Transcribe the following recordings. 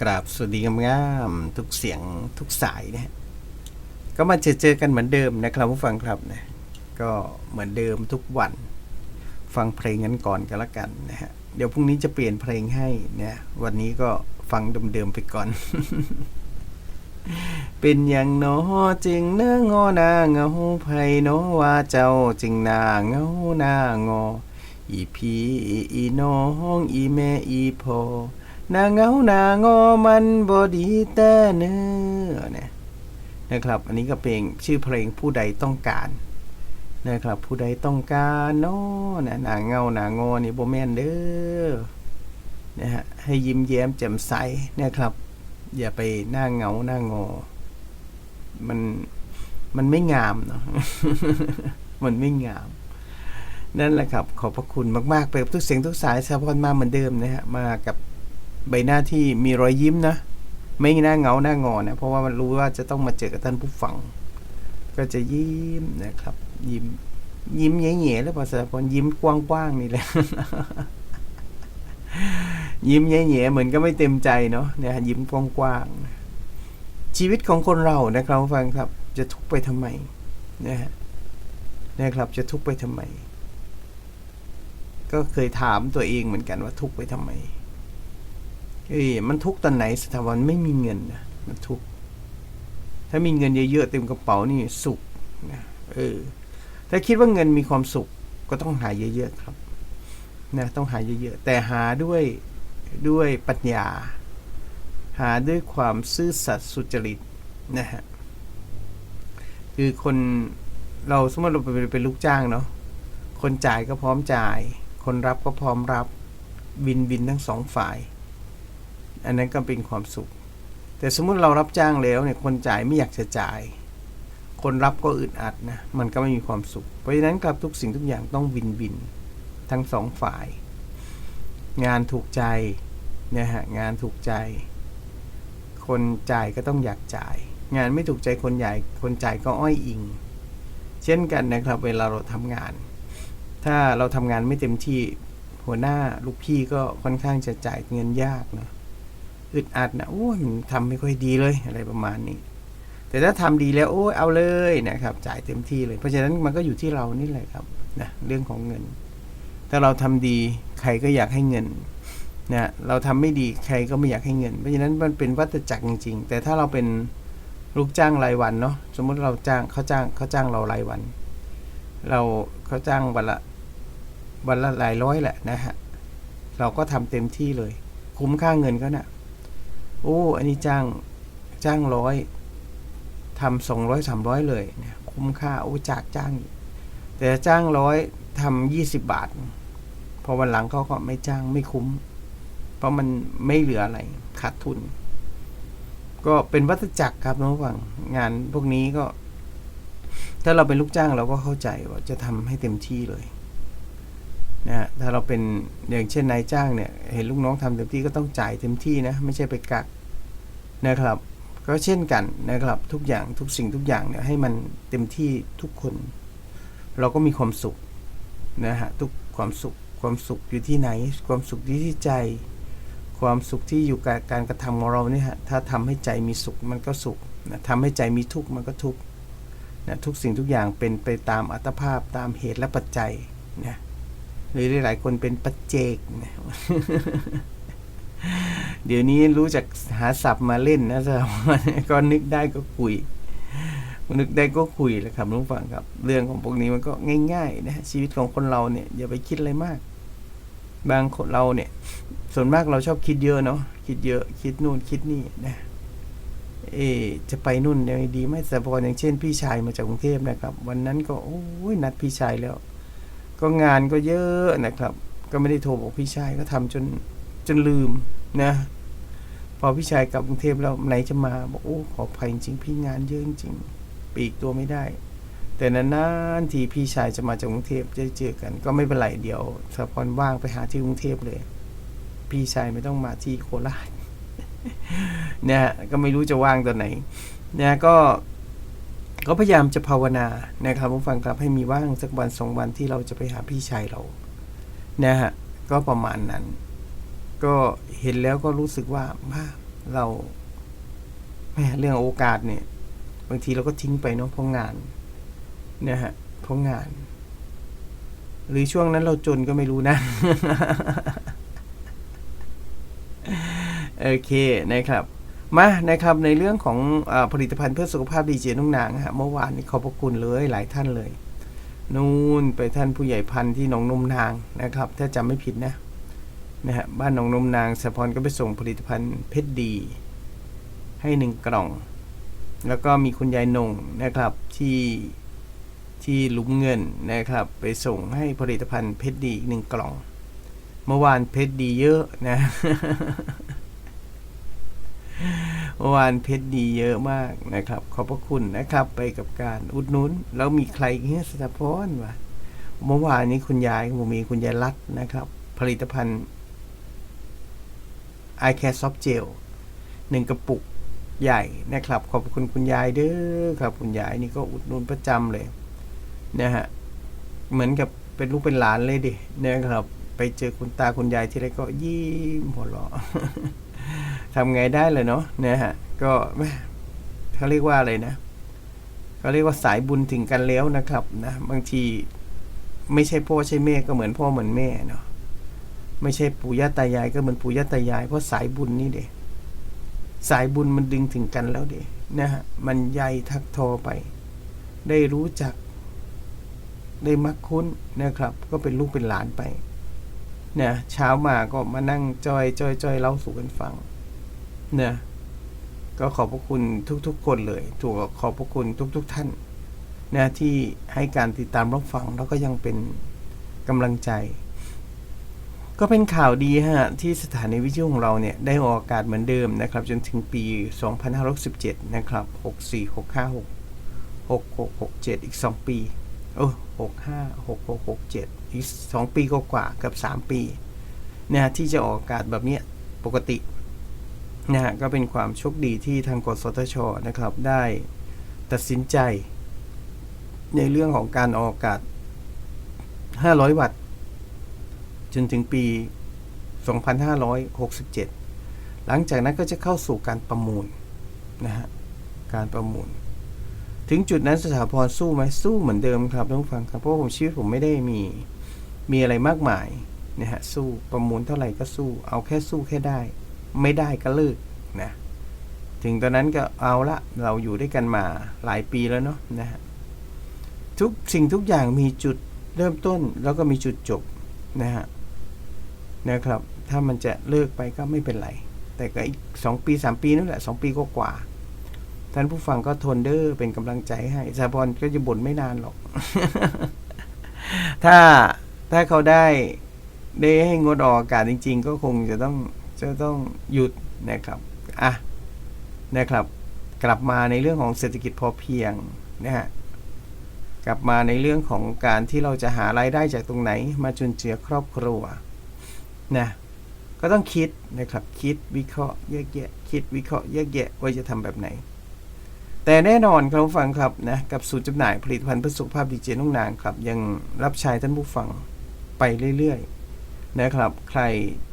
กราบสวัสดีงามๆทุกเสียงทุกสายนะฮะก็มาเจอเจอกันเหมือนเดิมนะครับผู้ฟังครับนะก็เหมือนเดิมทุกวัน ฟังเพลงกันก่อนก็แล้วกันนะฮะเดี๋ยวพรุ่งนี้จะเปลี่ยนเพลงให้นะวันนี้ก็ฟังเดิมๆไปก่อน เป็นอย่างน้อจึงเนื้องอนาเงาไพโนว่าเจ้าจึงนาเงาหน้างออีพี่อีน้องอีแม่อีพ่อ น้าเงาหน้างอมันบอดีแต่เนื้อเนี่ยนะครับ อันนี้ก็เพลงชื่อเพลงผู้ใดต้องการนะครับ ผู้ใดต้องการเนาะนะหน้าเงาหน้างอนี่โบแมนเด้อนะฮะให้ยิ้มแย้มแจ่มใสนะครับ อย่าไปหน้าเงาหน้างอ มันมันไม่งามเนาะมันไม่งาม นั่นแหละครับ ขอบพระคุณมากๆไปกับทุกเสียงทุกสายสะพอนมาเหมือนเดิมนะฮะมากับ ใบหน้าที่มีรอยยิ้มนะ ไม่หน้าเงาหน้างอนะ เพราะว่ามันรู้ว่าจะต้องมาเจอกับท่านผู้ฟัง ก็จะยิ้มนะครับ ยิ้ม ยิ้มแง่ๆแล้วภาษาพรยิ้มกว้างๆนี่แหละยิ้มแง่ๆเหมือนก็ไม่เต็มใจเนาะนะฮะยิ้มกว้างๆชีวิตของคนเรานะครับฟังครับ จะทุกข์ไปทำไมนะฮะนะครับจะทุกข์ไปทำไม ก็เคยถามตัวเองเหมือนกันว่าทุกข์ไปทำไม เอ้ยมันทุกตอนไหนสถาบันไม่มีเงินนะมันทุกถ้ามีเงินเยอะๆเต็มกระเป๋านี่สุขนะเออถ้าคิดว่าเงินมีความสุขก็ต้องหาเยอะๆครับนะต้องหาเยอะๆแต่หาด้วยด้วยปัญญา หาด้วยความซื่อสัตย์สุจริตนะฮะคือคนเราสมมติเราเป็นเป็นลูกจ้างเนาะคนจ่ายก็พร้อมจ่าย คนรับก็พร้อมรับวินวินทั้งสองฝ่าย อันนั้นก็เป็นความสุข แต่สมมุติเรารับจ้างแล้วเนี่ยคนจ่ายไม่อยากจะจ่าย คนรับก็อึดอัดนะมันก็ไม่มีความสุข เพราะฉะนั้นกับทุกสิ่งทุกอย่างต้องวินวินทั้งสองฝ่าย งานถูกใจนะฮะงานถูกใจ คนจ่ายก็ต้องอยากจ่าย งานไม่ถูกใจคนใหญ่คนจ่ายก็อ้อยอิง เช่นกันนะครับ เวลาเราทำงาน ถ้าเราทำงานไม่เต็มที่หัวหน้าลูกพี่ก็ค่อนข้างจะจ่ายเงินยากนะ อึดอัดนะโอ้ยมันทำไม่ค่อยดีเลยอะไรประมาณนี้ แต่ถ้าทำดีแล้วโอ้ยเอาเลยนะครับ จ่ายเต็มที่เลย เพราะฉะนั้นมันก็อยู่ที่เรานี่แหละครับนะเรื่องของเงิน ถ้าเราทำดีใครก็อยากให้เงินนะเราทำไม่ดีใครก็ไม่อยากให้เงิน เพราะฉะนั้นมันเป็นวัฏจักรจริง ๆ แต่ถ้าเราเป็นลูกจ้างรายวันเนาะสมมุติเราจ้างเขาจ้างเขาจ้างเรารายวัน เราเขาจ้างวันละวันละหลายร้อยแหละนะฮะเราก็ทำเต็มที่เลย คุ้มค่าเงินเขานะ่ะ โอ้ อันนี้จ้างจ้างร้อยทำสองร้อยสามร้อยเลยเนี่ยคุ้มค่าโอ้จากจ้าง แต่จ้างร้อยทำยี่สิบบาท พอวันหลังเขาก็ไม่จ้างไม่คุ้ม เพราะมันไม่เหลืออะไรขาดทุน ก็เป็นวัฏจักรครับน้องฟังงานพวกนี้ก็ ถ้าเราเป็นลูกจ้างเราก็เข้าใจว่าจะทำให้เต็มที่เลย นะฮะถ้าเราเป็นอย่างเช่นนายจ้างเนี่ยเห็นลูกน้องทำเต็มที่ก็ต้องจ่ายเต็มที่นะไม่ใช่ไปกักนะครับ ก็เช่นกันนะครับทุกอย่างทุกสิ่งทุกอย่างเนี่ยให้มันเต็มที่ทุกคน เราก็มีความสุขนะฮะทุกความสุขความสุขอยู่ที่ไหน ความสุขอยู่ที่ใจ ความสุขที่อยู่กับการกระทำของเราเนี่ยฮะถ้าทำให้ใจมีสุขมันก็สุขนะทำให้ใจมีทุกข์มันก็ทุกข์นะทุกสิ่งทุกอย่างเป็นไปตามอัตภาพตามเหตุและปัจจัยนะ หรือหลายๆคนเป็นปัจเจกนะเดี๋ยวนี้รู้จักหาศัพท์มาเล่นนะสำหรับก็นึกได้ก็คุย นึกได้ก็คุยแหละครับลุงฟังครับ เรื่องของพวกนี้มันก็ง่ายๆนะชีวิตของคนเราเนี่ยอย่าไปคิดอะไรมาก บางคนเราเนี่ย ส่วนมากเราชอบคิดเยอะเนาะคิดเยอะ คิดนู่นคิดนี่นะเอจะไปนู่นยังไงดีไหมแต่พออย่างเช่น พี่ชายมาจากกรุงเทพนะครับ วันนั้นก็โอ้ยนัดพี่ชายแล้ว ก็งานก็เยอะนะครับ ก็ไม่ได้โทรบอกพี่ชายก็ทำจนจนลืมนะ พอพี่ชายกลับกรุงเทพแล้วไหนจะมาบอกโอ้ขออภัยจริงพี่งานเยอะจริงปีกตัวไม่ได้ แต่นานๆทีพี่ชายจะมาจากกรุงเทพจะเจอกัน ก็ไม่เป็นไรเดี๋ยวสะพรว่างไปหาที่กรุงเทพเลย พี่ชายไม่ต้องมาที่โคราชเนี่ยก็ไม่รู้จะว่างตอนไหนเนี่ยก็ ก็พยายามจะภาวนานะครับผู้ฟังครับให้มีว่างสักวันสองวันที่เราจะไปหาพี่ชายเรานะฮะก็ประมาณนั้น ก็เห็นแล้วก็รู้สึกว่าว่าเราแหมเรื่องโอกาสเนี่ย บางทีเราก็ทิ้งไปเนาะเพราะงานนะฮะเพราะงาน หรือช่วงนั้นเราจนก็ไม่รู้นะโอเคนะครับ มานะครับในเรื่องของอผลิตภัณฑ์เพื่อสุขภาพดีเจนุ่งนางฮะเมื่อวานนี้ขอบพระคุณเลยหลายท่านเลย นู่นไปท่านผู้ใหญ่พันธุ์ที่หนองนมนางนะครับ ถ้าจำไม่ผิดนะนะฮะบ้านหนองนมนางสะพรก็ไปส่งผลิตภัณฑ์เพชรดี ให้หนึ่งกล่อง แล้วก็มีคุณยายนงนะครับที่ที่หลุมเงินนะครับ ไปส่งให้ผลิตภัณฑ์เพชรดีอีกหนึ่งกล่อง เมื่อวานเพชรดีเยอะนะ เมื่อวานเพชรดีเยอะมากนะครับ ขอบพระคุณนะครับ ไปกับการอุดหนุน แล้วมีใครเงี้ยสถาพรวะเมื่อวานนี้คุณยายผมมีคุณยายรัตนะครับ ผลิตภัณฑ์ i c a r e Soft Gel หนึ่งกระปุกใหญ่นะครับ ขอบคุณคุณยายเด้อครับ คุณยายนี่ก็อุดหนุนประจำเลยนะฮะเหมือนกับเป็นลูกเป็นหลานเลยดินะครับ ไปเจอคุณตาคุณยายที่ไรก็ยิ้มหัวเราะ ทำไงได้เลยเนาะนะฮะ ก็แม่เขาเรียกว่าอะไรนะเขาเรียกว่าสายบุญถึงกันแล้วนะครับนะบางทีไม่ใช่พ่อใช่แม่ก็เหมือนพ่อเหมือนแม่เนาะไม่ใช่ปู่ย่าตายายก็เหมือนปู่ย่าตายาย เพราะสายบุญนี่เด็สายบุญมันดึงถึงกันแล้วเด็นะฮะมันใยทักทอไป ได้รู้จัก ได้มักคุ้นนะครับ ก็เป็นลูกเป็นหลานไป เนี่ยเช้ามาก็มานั่งจอยจอยจอยเล่าสู่กันฟังเนี่ยก็ขอบพระคุณทุก ๆ คนเลยถูกขอบพระคุณทุก ๆ ท่านนะที่ให้การติดตามรับฟังแล้วก็ยังเป็นกำลังใจ ก็เป็นข่าวดีฮะ ที่สถานีวิทยุของเราเนี่ย ได้ออกอากาศเหมือนเดิมนะครับ จนถึงปี 2517 นะครับ 64 65 66 67อีก 2 ปี โอ้65 66 67อีก2ปีกว่าๆเกับ3ปีนะฮะที่จะออกอากาศแบบนี้ปกตินะฮะก็เป็นความโชคดีที่ทางกสทชนะครับ ได้ตัดสินใจ ในเรื่องของการออกอากาศ 500 วัตต์ จนถึงปี 2567 หลังจากนั้นก็จะเข้าสู่การประมูลนะฮะการประมูล ถึงจุดนั้นสถาพรสู้ไหมสู้เหมือนเดิมครับท่านผู้ฟังครับเพราะผมชีวิตผมไม่ได้มีมีอะไรมากมายนะฮะสู้ประมูลเท่าไหร่ก็สู้ เอาแค่สู้แค่ได้ ไม่ได้ก็เลิกนะถึงตอนนั้นก็เอาละเราอยู่ด้วยกันมาหลายปีแล้วเนาะนะฮะทุกสิ่งทุกอย่างมีจุดเริ่มต้นแล้วก็มีจุดจบนะฮะนะครับ ถ้ามันจะเลิกไปก็ไม่เป็นไร แต่ก็อีกสองปีสามปีนั่นแหละสองปีก็กว่า ท่านผู้ฟังก็ทนเด้อเป็นกำลังใจให้สาพรก็จะบ่นไม่นานหรอก ถ้าถ้าเขาได้ได้ให้งดออกอากาศจริง ๆ ก็คงจะต้องจะต้องหยุดนะครับอะนะครับ กลับมาในเรื่องของเศรษฐกิจพอเพียงนะฮะกลับมาในเรื่องของการที่เราจะหารายได้จากตรงไหน มาจุนเจือครอบครัวนะก็ต้องคิดนะครับ คิดวิเคราะห์แยกแยะ คิดวิเคราะห์แยกแยะว่าจะทำแบบไหน แต่แน่นอนครับฟังครับนะกับสูตรจำหน่ายผลิตภัณฑ์เพื่อสุขภาพดีเจนุ่งนางครับ ยังรับใช้ท่านผู้ฟังไปเรื่อยๆนะครับ ใคร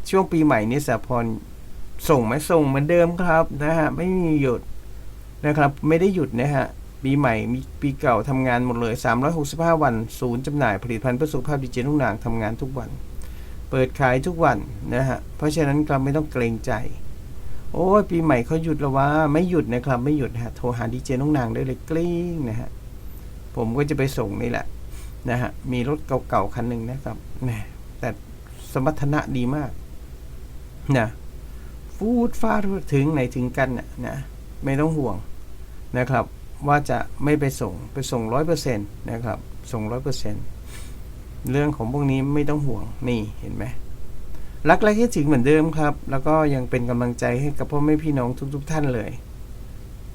ช่วงปีใหม่นี้สาพรส่งไหมส่งเหมือนเดิมครับนะฮะไม่มีหยุดนะครับ ไม่ได้หยุดนะฮะปีใหม่มีปีเก่าทำงานหมดเลย 365 วัน ศูนย์จำหน่ายผลิตภัณฑ์เพื่อสุขภาพดีเจนุ่งนางทำงานทุกวัน เปิดขายทุกวันนะฮะเพราะฉะนั้นก็ไม่ต้องเกรงใจ โอ้ยปีใหม่เขาหยุดแล้วว่าไม่หยุดนะครับ ไม่หยุดฮะโทรหาดีเจน้องนางได้เลยกลิ้งนะฮะผมก็จะไปส่งนี่แหละนะฮะมีรถเก่าๆคันหนึ่งนะครับแหมแต่สมรรถนะดีมากนะฟูดฟาดถึงไหนถึงกันนะนะไม่ต้องห่วงนะครับ ว่าจะไม่ไปส่งไปส่งร้อยเปอร์เซ็นต์นะครับ ส่งร้อยเปอร์เซ็นต์เรื่องของพวกนี้ไม่ต้องห่วงนี่เห็นไหม รักและคิดถึงเหมือนเดิมครับ แล้วก็ยังเป็นกำลังใจให้กับพ่อแม่พี่น้องทุก ๆ ท่านเลย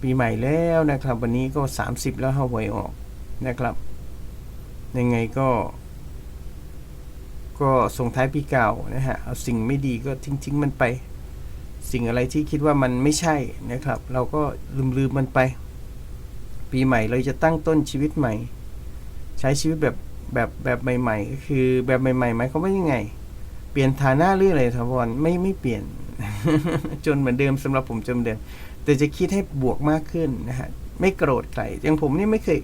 ปีใหม่แล้วนะครับ วันนี้ก็ 30 แล้วเฮาหวยออกนะครับ ยังไงก็ ก็ส่งท้ายปีเก่านะฮะเอาสิ่งไม่ดีก็ทิ้งๆมันไป สิ่งอะไรที่คิดว่ามันไม่ใช่นะครับ เราก็ลืมๆมันไป ปีใหม่เราจะตั้งต้นชีวิตใหม่ ใช้ชีวิตแบบแบบแบบใหม่ ๆ ก็คือแบบใหม่ๆหมายความว่ายังไง เปลี่ยนฐานะหรืออะไรทวรไม่ไม่เปลี่ยน จนเหมือนเดิมสำหรับผมจนเดิม แต่จะคิดให้บวกมากขึ้นนะฮะไม่โกรธใครอย่างผมนี่ไม่เคย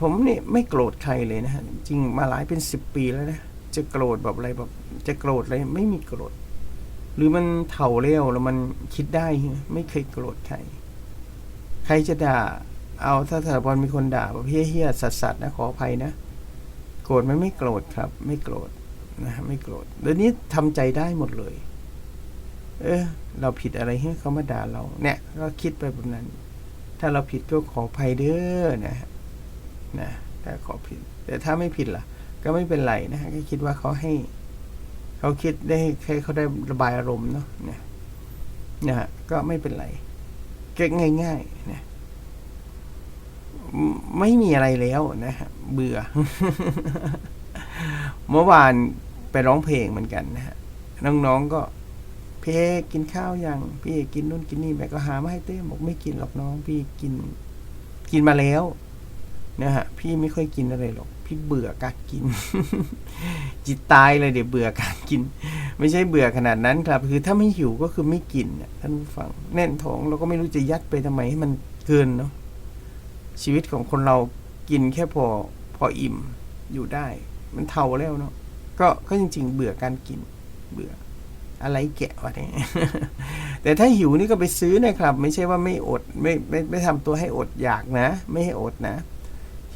ผมนี่ไม่โกรธใครเลยนะฮะจริงมาหลายเป็นสิบปีแล้วนะจะโกรธแบบอะไรแบบจะโกรธอะไรไม่มีโกรธ หรือมันเถ่าเร็วแล้วมันคิดได้ไม่เคยโกรธใครใครจะด่า เอาถ้าสถาบันมีคนด่าแบบเฮี้ยๆสัสๆนะขออภัยนะโกรธไหมันไม่โกรธครับ ไม่โกรธ นะฮะไม่โกรธเดี๋ยวนี้ทำใจได้หมดเลย เออ เราผิดอะไรให้เขามาด่าเรา เนี่ย ก็คิดไปแบบนั้น ถ้าเราผิดก็ขออภัยเด้อนะนะแต่ขอผิด แต่ถ้าไม่ผิดล่ะ ก็ไม่เป็นไรนะฮะก็คิดว่าเขาให้เขาคิดได้ให้เขาได้ระบายอารมณ์เนาะเนี่ยนะฮะก็ไม่เป็นไรเก็ง่ายๆนะไม่ไม่มีอะไรแล้วนะฮะเบื่อ เมื่อวาน ไปร้องเพลงเหมือนกันนะฮะน้องๆก็พี่เอกินข้าวยังพี่เอกกินนู่นกินนี่แม่ก็หามาให้เต้บอกไม่กินหรอกน้อง พี่กิน กินมาแล้วนะฮะพี่ไม่ค่อยกินอะไรหรอก พี่เบื่อการกิน จิตตายเลยเดี๋ยวเบื่อการกิน ไม่ใช่เบื่อขนาดนั้นครับ คือถ้าไม่หิวก็คือไม่กินนะท่านผู้ฟังแน่นท้องเราก็ไม่รู้จะยัดไปทำไมให้มันเกินเนาะชีวิตของคนเรากินแค่พอพออิ่มอยู่ได้ มันเท่าแล้วเนาะ ก็ก็จริง ๆ เบื่อการกินเบื่ออะไรแกะวะเนี่ยแต่ถ้าหิวนี่ก็ไปซื้อนะครับ ไม่ใช่ว่าไม่อดไม่ไม่ไม่ทำตัวให้อดอยากนะ ไม่ให้อดนะ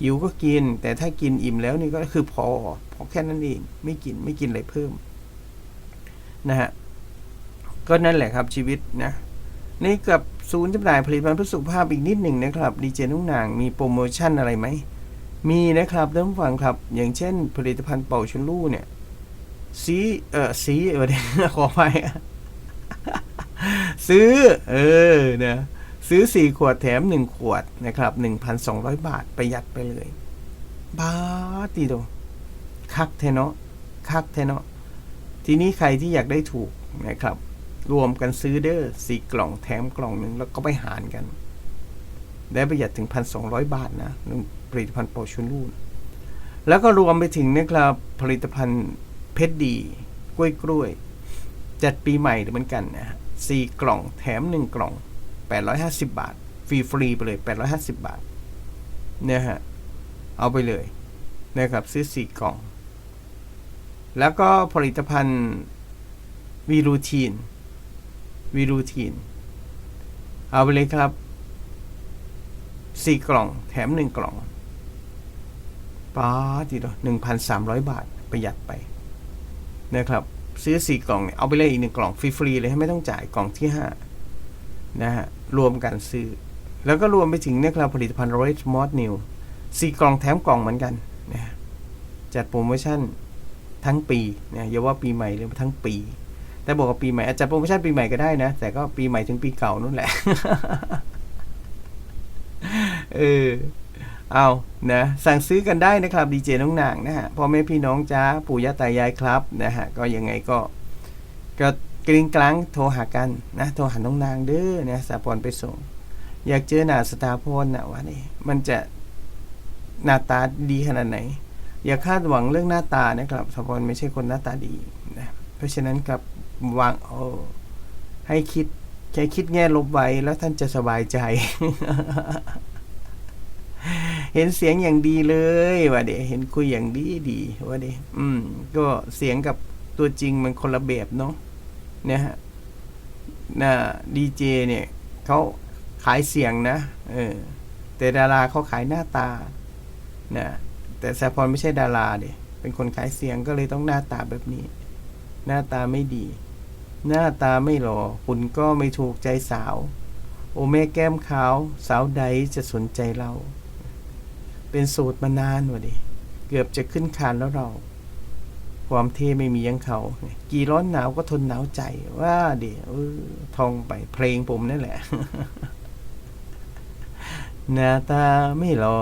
หิวก็กิน แต่ถ้ากินอิ่มแล้วนี่ก็คือพอพอแค่นั้นเองไม่กินไม่กินอะไรเพิ่มนะฮะก็นั่นแหละครับชีวิตนะนี่กับศูนย์จำหน่ายผลิตภัณฑ์เพื่อสุขภาพอีกนิดหนึ่งนะครับดีเจนุ่งนางมีโปรโมชั่นอะไรไหม มีนะครับท่านผู้ฟังครับ อย่างเช่น ผลิตภัณฑ์เป่าชุนลู่เนี่ยสีเออสีเออเดี๋ยวขอไปซื้อ เออนะซื้อสี่ขวดแถมหนึ่งขวดนะครับหนึ่งพันสองร้อยบาทประหยัดไปเลย บาตีโดคักเทเนาะคักเทเนาะทีนี้ใครที่อยากได้ถูกนะครับ รวมกันซื้อเด้อสี่กล่องแถมกล่องหนึ่งแล้วก็ไปหารกัน ได้ประหยัดถึงพันสองร้อยบาทนะ ลิตภัณฑ์โปรชุนลูนแล้วก็รวมไปถึงนะครับผลิตภัณฑ์เพชรดี กล้วยกล้วย จัดปีใหม่เหมือนกันนะฮะสี่กล่องแถมหนึ่งกล่องแปดร้อยห้าสิบาท ฟรีฟรีไปเลยแปดร้อยห้าสิบาทเนี่ยฮะเอาไปเลยนะครับซื้อสี่กล่อง แล้วก็ผลิตภัณฑ์วีรูทีนวีรูทีน เอาไปเลยครับสี่กล่องแถมหนึ่งกล่อง ป้าทีเดียวหนึ่งพันสามร้อยบาทประหยัดไปนะครับซื้อสี่กล่องเนี่ยเอาไปเลยอีกหนึ่งกล่องฟรีๆเลยไม่ต้องจ่ายกล่องที่ห้านะฮะรวมกันซื้อ แล้วก็รวมไปถึงเนี่ยครับผลิตภัณฑ์ Red Mod New สี่กล่องแถมกล่องเหมือนกันนะฮะจัดโปรโมชั่นทั้งปีนะอย่าว่าปีใหม่เลยทั้งปี แต่บอกว่าปีใหม่อาจจะโปรโมชั่นปีใหม่ก็ได้นะ แต่ก็ปีใหม่ถึงปีเก่านู่นแหละ เออ เอานะสั่งซื้อกันได้นะครับดีเจน้องนางนะฮะพ่อแม่พี่น้องจ้าปู่ย่าตายายครับนะฮะก็ยังไงก็ก็กริ้งกลางโทรหากันนะโทรหาน้องนางเด้อนะสาปอนไปส่ง อยากเจอหน้าสตาพลนะวะนี่มันจะหน้าตาดีขนาดไหน อย่าคาดหวังเรื่องหน้าตานะครับสาปอนไม่ใช่คนหน้าตาดีนะเพราะฉะนั้นกับวางโอ้ให้คิดแค่คิดแง่ลบไว้แล้วท่านจะสบายใจ เห็นเสียงอย่างดีเลยว่าเดี๋ยเห็นคุยอย่างดีดีว่าเดี๋ยอืม ก็เสียงกับตัวจริงมันคนละแบบเนาะเนี่ยฮะน่ะดีเจเนี่ยเขาขายเสียงนะเออแต่ดาราเขาขายหน้าตานะแต่แซพรไม่ใช่ดาราเดยเป็นคนขายเสียงก็เลยต้องหน้าตาแบบนี้ หน้าตาไม่ดี หน้าตาไม่หล่อหุ่นก็ไม่ถูกใจสาว โอแม่แก้มขาว สาวใดจะสนใจเรา เป็นโสดมานานวะดิเกือบจะขึ้นคานแล้วเรา ความเท่ไม่มียังเขา กี่ร้อนหนาวก็ทนหนาวใจว่าเดี๋ยวเออทองไปเพลงผมนั่นแหละ หน้าตาไม่หล่อ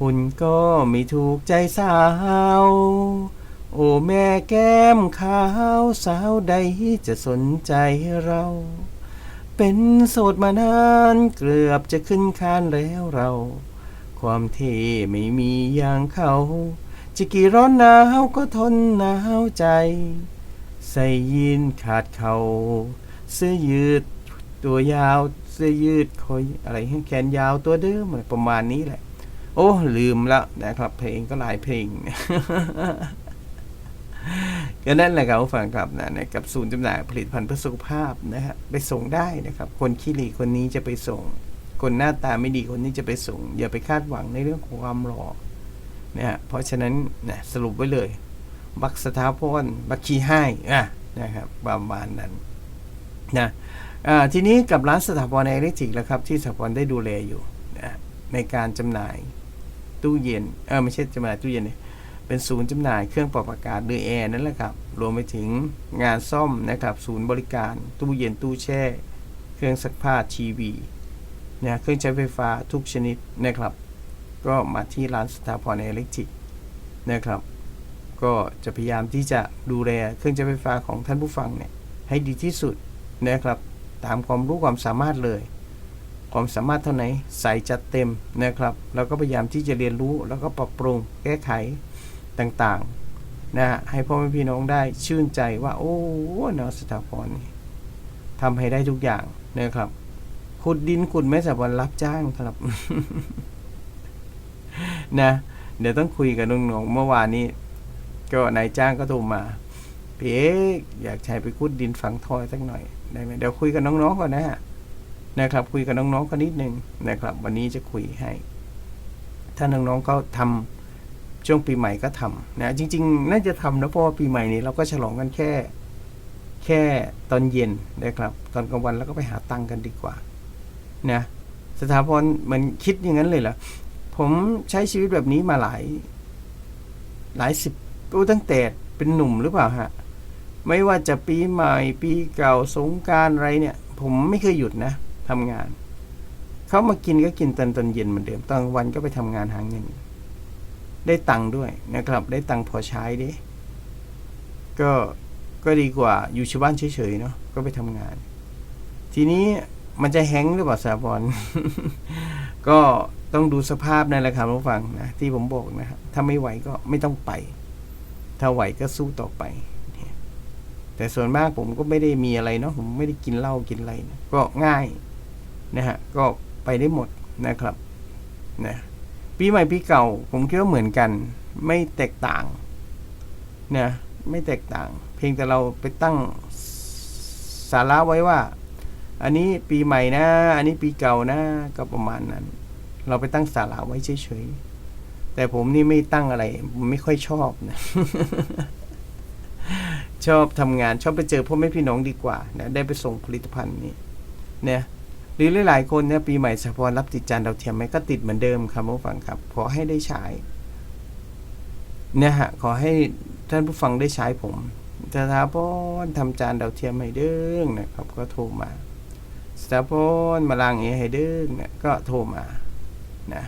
หุ่นก็ไม่ถูกใจสาว โอ้แม่แก้มขาวสาวใดจะสนใจเรา เป็นโสดมานานเกือบจะขึ้นคานแล้วเรา ความเท่ไม่มีอย่างเขา จะกี่ร้อนหนาวก็ทนหนาวใจ ใส่ยีนขาดเขาเสื้อยืดตัวยาวเสื้อยืดคอยอะไรแขนยาวตัวเดิมอะไรประมาณนี้แหละ โอ้ลืมแล้วนะครับ เพลงก็หลายเพลงก็นั่นแหละครับฟังครับนะนะกับศูนย์จำหน่ายผลิตภัณฑ์เพื่อสุขภาพนะฮะไปส่งได้นะครับ คนขี้หลีคนนี้จะไปส่ง คนหน้าตาไม่ดีคนนี้จะไปส่ง อย่าไปคาดหวังในเรื่องของความหล่อนะฮะเพราะฉะนั้นนะสรุปไว้เลย บักสถาพรบักขี้ให้อะนะครับประมาณนั้นนะทีนี้กับร้านสถาพรอิเล็กทริกแล้วครับ ที่สถาพรได้ดูแลอยู่นะในการจำหน่ายตู้เย็นเออไม่ใช่จำหน่ายตู้เย็นเนี่ยเป็นศูนย์จำหน่ายเครื่องปรับอากาศหรือแอร์นั่นแหละครับ รวมไปถึงงานซ่อมนะครับ ศูนย์บริการ ตู้เย็นตู้แช่ เครื่องซักผ้าทีวี นะเครื่องใช้ไฟฟ้าทุกชนิดนะครับ ก็มาที่ร้านสถาพรในอิเล็กทริกนะครับ ก็จะพยายามที่จะดูแลเครื่องใช้ไฟฟ้าของท่านผู้ฟังเนี่ยให้ดีที่สุดนะครับ ตามความรู้ความสามารถเลย ความสามารถเท่าไหนใส่จัดเต็มนะครับแล้วก็พยายามที่จะเรียนรู้แล้วก็ปรับปรุงแก้ไขต่างๆนะฮะให้พ่อแม่พี่น้องได้ชื่นใจว่า โอ้นอสถาพรนี่ทำให้ได้ทุกอย่างนะครับ ขุดดินขุดแม่สถาพรรับจ้างครับ นะ เดี๋ยวต้องคุยกับน้องๆเมื่อวานนี้ ก็นายจ้างก็โทรมาพี่เอกอยากใช้ไปคุดดินฝังทอยสักหน่อยได้ไหมเดี๋ยวคุยกับน้องๆก่อนนะฮะนะครับ คุยกับน้องๆกันนิดนึงนะครับ วันนี้จะคุยให้ ถ้าน้องๆก็ทำช่วงปีใหม่ก็ทำนะจริง ๆ น่าจะทำนะเพราะว่าปีใหม่นี้เราก็ฉลองกันแค่ แค่ตอนเย็นนะครับ ตอนกลางวันแล้วก็ไปหาตังค์กันดีกว่า นะสถาพรมันคิดอย่างนั้นเลยเหรอผมใช้ชีวิตแบบนี้มาหลาย หลายสิบก็ตั้งแต่เป็นหนุ่มหรือเปล่าฮะ ไม่ว่าจะปีใหม่ปีเก่าสงการอะไรเนี่ย ผมไม่เคยหยุดนะทำงาน เขามากินก็กินตอนตอนเย็นเหมือนเดิมตอนวันก็ไปทำงานหาเงิน ได้ตังค์ด้วยนะครับ ได้ตังค์พอใช้ดิก็ก็ดีกว่าอยู่ชบ้านเฉยๆเนาะก็ไปทำงาน ทีนี้ มันจะแห้งหรือเปล่าสาบอนก็ต้องดูสภาพนั่นแหละครับทุกฟังนะที่ผมบอกนะครับถ้าไม่ไหวก็ไม่ต้องไป ถ้าไหวก็สู้ต่อไป แต่ส่วนมากผมก็ไม่ได้มีอะไรเนาะผมไม่ได้กินเหล้ากินอะไรนะก็ง่ายนะฮะก็ไปได้หมดนะครับนะปีใหม่ปีเก่า ผมคิดว่าเหมือนกัน ไม่แตกต่างนะไม่แตกต่าง เพียงแต่เราไปตั้งสาระไว้ว่า อันนี้ปีใหม่นะ อันนี้ปีเก่านะ ก็ประมาณนั้น เราไปตั้งสาระไว้เฉยๆ แต่ผมนี่ไม่ตั้งอะไรผมไม่ค่อยชอบนะ ชอบทำงาน ชอบไปเจอพ่อแม่พี่น้องดีกว่านะได้ไปส่งผลิตภัณฑ์นี้เนี่ยหรือหลายๆคนเนี่ยปีใหม่สะพรรับติดจานดาวเทียมไหมก็ติดเหมือนเดิมครับผู้ฟังครับ ขอให้ได้ใช้เนี่ยฮะขอให้ท่านผู้ฟังได้ใช้ผมสถาพรทำจานดาวเทียมให้เด้งนะครับ ก็โทรมา สถาพรมาล้างเอให้เด้งเนี่ยก็โทรมานะ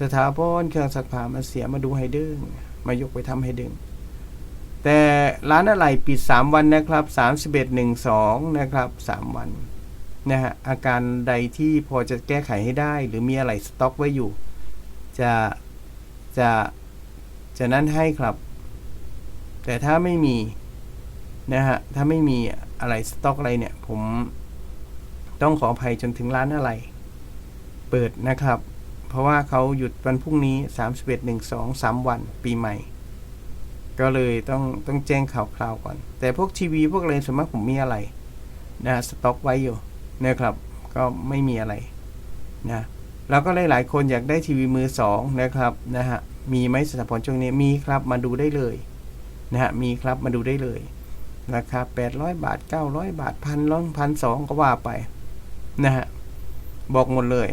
สถาพรเครื่องซักผ้ามาเสียมาดูให้เด้งมายกไปทำให้เด้งแต่ร้านอะไรปิด 3 วันนะครับ 31 1 2 นะครับ 3 วันนะฮะอาการใดที่พอจะแก้ไขให้ได้ หรือมีอะไรสต็อกไว้อยู่ จะจะจะนั้นให้ครับ แต่ถ้าไม่มีนะฮะถ้าไม่มีอะไรสต็อกอะไรเนี่ยผม ต้องขออภัยจนถึงร้านอะไร เปิดนะครับ เพราะว่าเขาหยุดวันพรุ่งนี้ 31 1 2 3 วันปีใหม่ ก็เลยต้องต้องแจ้งข่าวคราวก่อน แต่พวกทีวีพวกอะไรส่วนมากผมมีอะไรนะสต็อกไว้อยู่นะครับ ก็ไม่มีอะไรนะแล้วก็หลายๆคนอยากได้ทีวีมือสองนะครับนะฮะมีไหมสถาพรช่วงนี้มีครับมาดูได้เลยนะฮะมีครับมาดูได้เลยราคา800 บาท 900 บาทพันร้อยพันสองก็ว่าไป นะฮะบอกหมดเลย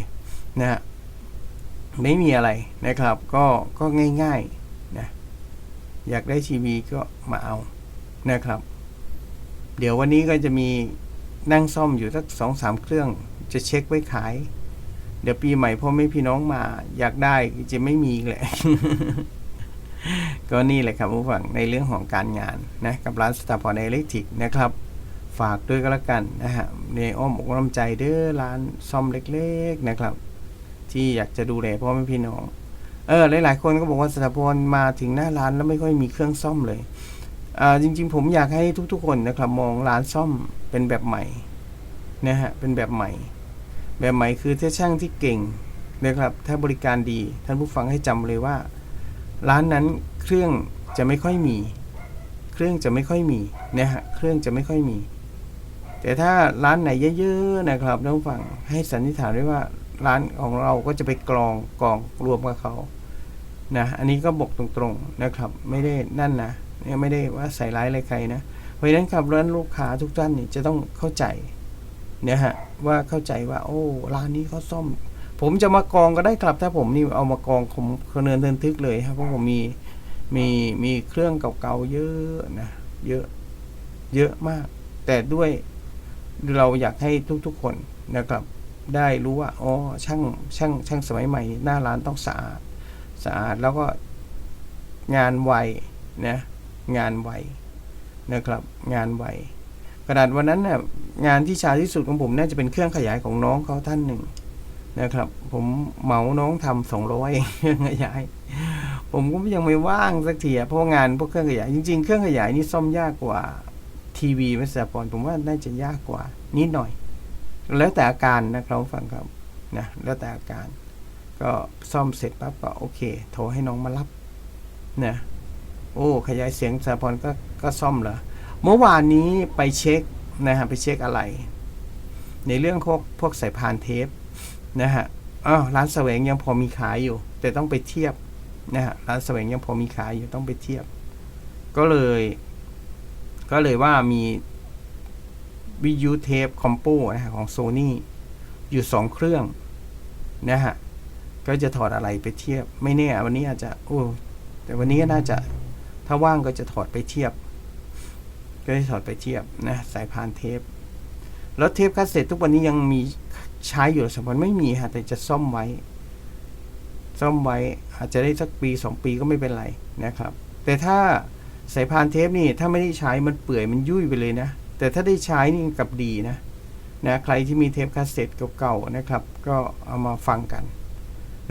นะฮะไม่มีอะไรนะครับ ก็ก็ง่ายๆนะอยากได้ทีวีก็มาเอานะครับ เดี๋ยววันนี้ก็จะมีนั่งซ่อมอยู่สักสองสามเครื่อง จะเช็คไว้ขาย เดี๋ยวปีใหม่พ่อไม่พี่น้องมา อยากได้จะไม่มีอีกแหละก็นี่แหละครับผู้ฟังในเรื่องของการงานนะกับร้านสตาร์พอร์อิเล็กทริกนะครับ ฝากด้วยก็แล้วกันนะฮะในอ้อมอกน้ำใจเด้อร้านซ่อมเล็กๆนะครับ ที่อยากจะดูแลพ่อแม่พี่น้อง เออหลายๆ คนก็บอกว่าสถาพรมาถึงหน้าร้านแล้วไม่ค่อยมีเครื่องซ่อมเลยอ่าจริง ๆ ผมอยากให้ทุกๆ คนนะครับ มองร้านซ่อมเป็นแบบใหม่นะฮะเป็นแบบใหม่ แบบใหม่คือถ้าช่างที่เก่งนะครับถ้าบริการดีท่านผู้ฟังให้จำเลยว่า ร้านนั้นเครื่องจะไม่ค่อยมี เครื่องจะไม่ค่อยมีนะฮะเครื่องจะไม่ค่อยมี แต่ถ้าร้านไหนเยอะๆนะครับท่านผู้ฟังให้สันนิษฐานไว้ว่าร้านของเราก็จะไปกรองกองรวมกับเขานะอันนี้ก็บอกตรงๆนะครับ ไม่ได้นั่นนะเนี่ยไม่ได้ว่าใส่ร้ายอะไรใครนะเพราะฉะนั้นครับร้านลูกค้าทุกท่านนี่จะต้องเข้าใจเนี่ยฮะว่าเข้าใจว่า โอ้ร้านนี้เขาซ่อม ผมจะมากองก็ได้ครับถ้าผมนี่เอามากองผมเนินเทินทึกเลยครับเพราะผมมีมีมีเครื่องเก่าๆเยอะนะเยอะเยอะมาก แต่ด้วย เราอยากให้ทุกๆคนนะครับ ได้รู้ว่าอ๋อช่างช่างช่างสมัยใหม่ หน้าร้านต้องสะอาดสะอาดแล้วก็งานไวนะงานไวนะครับ งานไวกระดาษวันนั้นเนี่ยงานที่ชาที่สุดของผมน่าจะเป็นเครื่องขยายของน้องเขาท่านหนึ่งนะครับ ผมเหมาน้องทำสองร้อยเครื่องขยาย ผมก็ยังไม่ว่างสักทีเพราะงานพวกเครื่องขยายจริง ๆ เครื่องขยายนี่ซ่อมยากกว่า ทีวีไม่สปอนผมว่าน่าจะยากกว่า นิดหน่อย แล้วแต่อาการนะครับฟังครับนะแล้วแต่อาการ ก็ซ่อมเสร็จปั๊บก็โอเค โทรให้น้องมารับนะโอ้ขยายเสียงสาพรก็ก็ซ่อมเหรอเมื่อวานนี้ไปเช็คนะฮะไปเช็คอะไร ในเรื่องพวกพวกสายพานเทปนะฮะอ้าวร้านแสวงยังพอมีขายอยู่ แต่ต้องไปเทียบนะฮะร้านแสวงยังพอมีขายอยู่ต้องไปเทียบ ก็เลย ก็เลยว่ามีวิทยุเทปคอมโปนะฮะของโซนี่อยู่สองเครื่องนะฮะ ก็จะถอดอะไรไปเทียบ ไม่แน่วันนี้อาจจะ โอ้ แต่วันนี้น่าจะ ถ้าว่างก็จะถอดไปเทียบ ก็จะถอดไปเทียบนะสายพานเทป แล้วเทปคาสเซ็ตทุกวันนี้ยังมีใช้อยู่สมมติไม่มีฮะแต่จะซ่อมไว้ ซ่อมไว้อาจจะได้สักปีสองปีก็ไม่เป็นไรนะครับ แต่ถ้า สายพานเทปนี่ถ้าไม่ได้ใช้มันเปื่อยมันยุ่ยไปเลยนะ แต่ถ้าได้ใช้นี่กับดีนะนะใครที่มีเทปคาสเซ็ตเก่าๆนะครับ ก็เอามาฟังกัน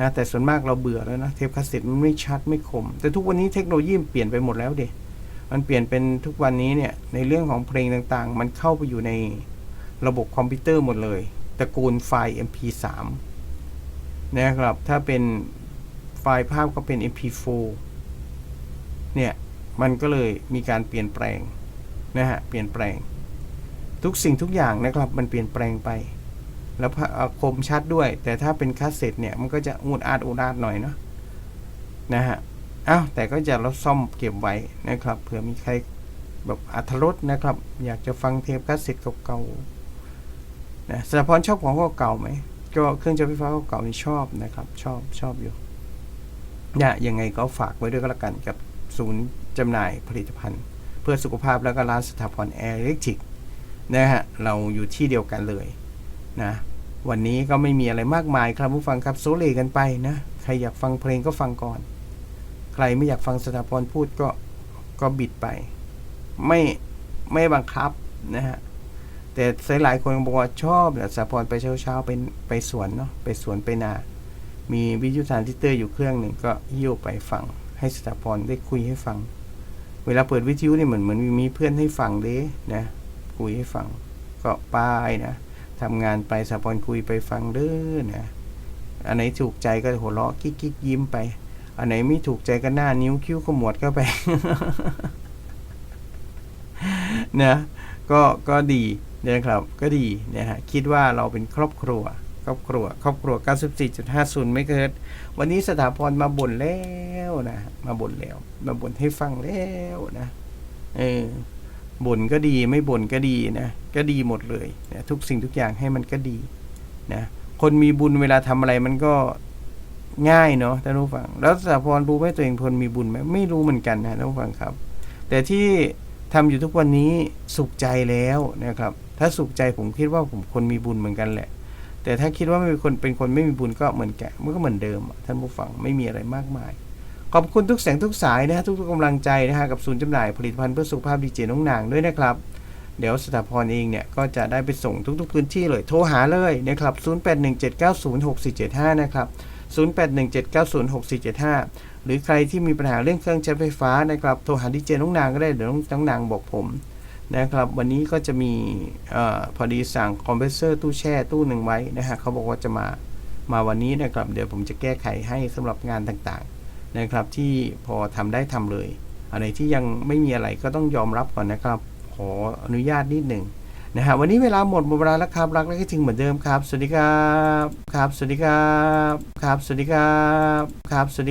นะแต่ส่วนมากเราเบื่อแล้วนะเทปคาสเซ็ตมันไม่ชัดไม่คม แต่ทุกวันนี้เทคโนโลยีมันเปลี่ยนไปหมดแล้วเด็มันเปลี่ยนเป็นทุกวันนี้เนี่ยในเรื่องของเพลงต่างๆ มันเข้าไปอยู่ในระบบคอมพิวเตอร์หมดเลยตระกูลไฟล์ MP3 นะครับถ้าเป็นไฟล์ภาพก็เป็น MP4 เนี่ย มันก็เลยมีการเปลี่ยนแปลงนะฮะ เปลี่ยนแปลง ทุกสิ่งทุกอย่างนะครับมันเปลี่ยนแปลงไป แล้วคมชัดด้วย แต่ถ้าเป็นคาสเซ็ตเนี่ยมันก็จะอูดอาดอูดอาดหน่อยเนาะนะฮะอ้าวแต่ก็จะเราซ่อมเก็บไว้นะครับเผื่อมีใครแบบอัธรสนะครับ อยากจะฟังเทปคาสเซ็ตเก่าๆนะสถาพรชอบของเก่าไหมก็เครื่องใช้ไฟฟ้าเก่าๆนี่ชอบนะครับ ชอบชอบอยู่เนี่ยยังไงก็ฝากไว้ด้วยก็แล้วกันกับศูนย์ จำหน่ายผลิตภัณฑ์ เพื่อสุขภาพแล้วก็ร้านสถาพรแอร์เล็กทริกนะฮะเราอยู่ที่เดียวกันเลยนะวันนี้ก็ไม่มีอะไรมากมายครับผู้ฟังครับโซเลกันไปนะใครอยากฟังเพลงก็ฟังก่อน ใครไม่อยากฟังสถาพรพูดก็ก็บิดไป ไม่ไม่บังคับนะฮะแต่หลายคนบอกว่าชอบสถาพรไปเช้าๆไปไปสวนเนาะไปสวนไปนามีวิทยุทรานซิเตอร์อยู่เครื่องหนึ่งก็หิ้วไปฟัง ให้สถาพรได้คุยให้ฟัง เวลาเปิดวิทยุนี่เหมือนเหมือนมีเพื่อนให้ฟังเด้นะคุยให้ฟังก็ป้ายนะทำงานไปสถาพรคุยไปฟังเด้อนะอันไหนถูกใจก็หัวเราะกิ๊กกิ๊กยิ้มไป อันไหนไม่ถูกใจก็หน้านิ้วคิ้วขมวดเข้าไปนะก็ก็ดีนะครับก็ดีนะฮะคิดว่าเราเป็นครอบครัว ครอบครัว ครอบครัว 94.50 ไม่เกิด วันนี้สถาพรมาบ่นแล้วนะ มาบ่นแล้ว มาบ่นให้ฟังแล้วนะ เออ บ่นก็ดี ไม่บ่นก็ดีนะ ก็ดีหมดเลยนะทุกสิ่งทุกอย่างให้มันก็ดีนะ คนมีบุญเวลาทำอะไรมันก็ง่ายเนาะท่านผู้ฟัง แล้วสถาพรรู้ไหมตัวเองคนมีบุญไหมไม่รู้เหมือนกันนะท่านผู้ฟังครับ แต่ที่ทำอยู่ทุกวันนี้สุขใจแล้วนะครับ ถ้าสุขใจผมคิดว่าผมคนมีบุญเหมือนกันแหละ แต่ถ้าคิดว่าไม่เป็นคนเป็นคนไม่มีบุญก็เหมือนแกมันก็เหมือนเดิม ท่านผู้ฟังไม่มีอะไรมากมาย ขอบคุณทุกแสงทุกสายนะฮะทุกๆกำลังใจนะฮะกับศูนย์จำหน่ายผลิตภัณฑ์เพื่อสุขภาพดีเจน้องนางด้วยนะครับ เดี๋ยวสถาพรเองเนี่ยก็จะได้ไปส่งทุกๆพื้นที่เลยโทรหาเลยนะครับ0817906475นะครับ0817906475 หรือใครที่มีปัญหาเรื่องเครื่องใช้ไฟฟ้านะครับโทรหาดีเจน้องนางก็ได้เดี๋ยวน้องนางบอกผม นะครับ วันนี้ก็จะมีอพอดีสั่งคอมเพรสเซอร์ตู้แช่ตู้หนึ่งไว้นะฮะเขาบอกว่าจะมามาวันนี้นะครับ เดี๋ยวผมจะแก้ไขให้สำหรับงานต่างๆนะครับ ที่พอทำได้ทำเลย อะไรที่ยังไม่มีอะไรก็ต้องยอมรับก่อนนะครับ ขออนุญาตนิดหนึ่งนะฮะวันนี้เวลาหมดหมดเวลาแล้วครับ รักและคิดถึงเหมือนเดิมครับ สวัสดีครับ ครับ สวัสดีครับ ครับ สวัสดีครับ ครับ สวัสดี